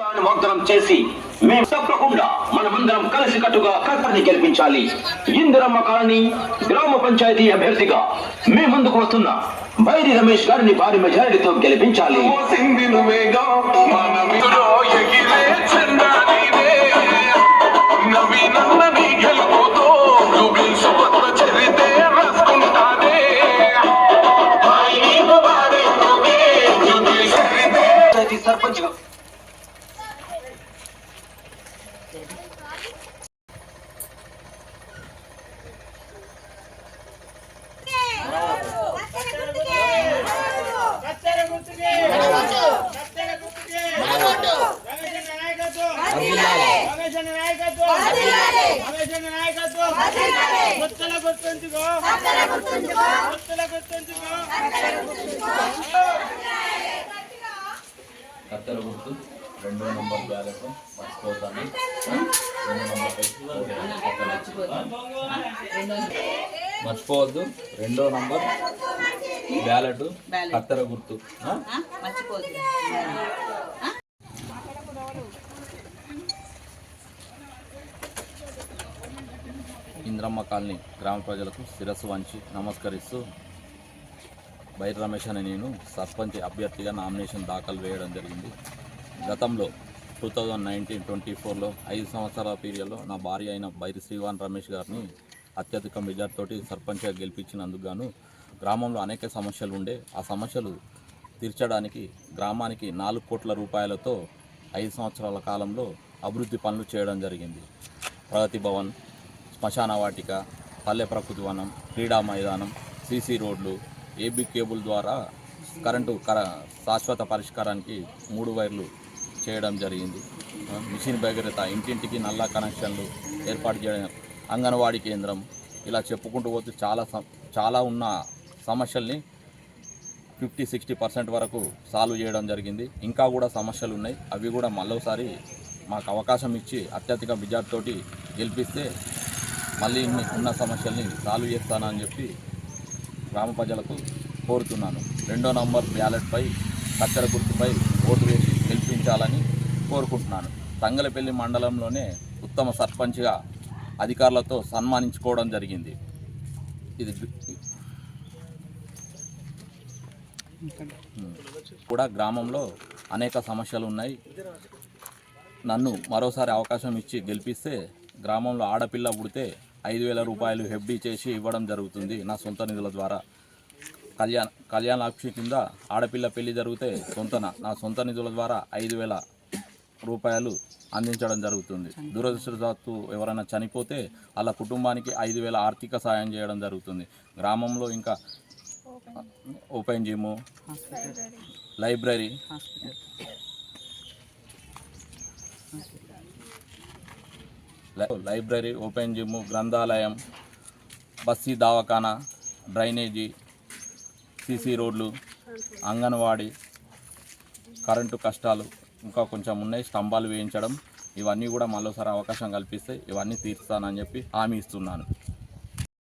వాగ్దానం చేసి మేము తప్పకుండా మనమందరం కలిసి కట్టుగా కల్పని గెలిపించాలి. ఇందిరమ్మ కాలనీ గ్రామ పంచాయతీ అభ్యర్థిగా మీ ముందుకు వస్తున్న బైరి రమేష్ గారిని భారీ మెజారిటీతో గెలిపించాలి. మోసింది నాయకత్వం. రమేశన్న నాయకత్వం. గుర్తుల గుర్తుంచుకో. గుర్తుల గుర్తుంచుకో. కత్తెర గుర్తు. రెండో నంబర్ బ్యాలెట్. మర్చిపోతాను. మర్చిపోవద్దు. రెండో నంబర్ బ్యాలెట్. కత్తెర గుర్తు. ఆ? బైరమ్మ కాలనీ గ్రామ ప్రజలకు శిరస్సు వంచి నమస్కరిస్తూ బైర్ రమేష్ అని నేను సర్పంచ్ అభ్యర్థిగా నామినేషన్ దాఖలు వేయడం జరిగింది. గతంలో టూ థౌజండ్ నైన్టీన్ ట్వంటీ ఫోర్లో ఐదు సంవత్సరాల పీరియడ్లో నా భార్య అయిన బైరి శ్రీవాన్ రమేష్ గారిని అత్యధిక మెజార్టీతోటి సర్పంచ్గా గెలిపించినందుకు గాను గ్రామంలో అనేక సమస్యలు ఉండే ఆ సమస్యలు తీర్చడానికి గ్రామానికి నాలుగు కోట్ల రూపాయలతో ఐదు సంవత్సరాల కాలంలో అభివృద్ధి పనులు చేయడం జరిగింది. ప్రగతి భవన్ శ్మశాన వాటిక పల్లె ప్రకృతి వనం క్రీడా మైదానం సీసీ రోడ్లు ఏబీ కేబుల్ ద్వారా కరెంటు కర శాశ్వత పరిష్కారానికి మూడు వైర్లు చేయడం జరిగింది. మిషన్ భగీరథ ఇంటింటికి నల్ల కనెక్షన్లు ఏర్పాటు చేయడం అంగన్వాడీ కేంద్రం ఇలా చెప్పుకుంటూ పోతే చాలా చాలా ఉన్న సమస్యల్ని ఫిఫ్టీ సిక్స్టీ పర్సెంట్ వరకు సాల్వ్ చేయడం జరిగింది. ఇంకా కూడా సమస్యలు ఉన్నాయి. అవి కూడా మళ్ళీసారి మాకు అవకాశం ఇచ్చి అత్యధిక మెజార్టీతోటి గెలిపిస్తే మళ్ళీ ఉన్న సమస్యల్ని సాల్వ్ చేస్తానని చెప్పి గ్రామ ప్రజలకు కోరుతున్నాను. రెండో నంబర్ బ్యాలెట్పై కత్తెర గుర్తుపై ఓటు వేసి గెలిపించాలని కోరుకుంటున్నాను. తంగలపల్లి మండలంలోనే ఉత్తమ సర్పంచ్గా అధికారులతో సన్మానించుకోవడం జరిగింది. ఇది కూడా గ్రామంలో అనేక సమస్యలు ఉన్నాయి. నన్ను మరోసారి అవకాశం ఇచ్చి గెలిపిస్తే గ్రామంలో ఆడపిల్ల పుడితే ఐదు వేల రూపాయలు హెబ్డీ చేసి ఇవ్వడం జరుగుతుంది నా సొంత నిధుల ద్వారా. కళ్యాణ కళ్యాణాక్షి కింద ఆడపిల్ల పెళ్ళి జరిగితే సొంతన నా సొంత నిధుల ద్వారా ఐదు వేల రూపాయలు అందించడం జరుగుతుంది. దురదృష్టవశాత్తు ఎవరైనా చనిపోతే వాళ్ళ కుటుంబానికి ఐదు వేల ఆర్థిక సాయం చేయడం జరుగుతుంది. గ్రామంలో ఇంకా open gym library library open gym గ్రంథాలయం బస్సీ దవాఖానా డ్రైనేజీ సీసీ రోడ్లు అంగన్వాడీ కరెంటు కష్టాలు ఇంకా కొంచెం ఉన్నాయి. స్తంభాలు వేయించడం ఇవన్నీ కూడా మరోసారి అవకాశం కల్పిస్తే ఇవన్నీ తీర్స్తానని చెప్పి హామీ ఇస్తున్నాను.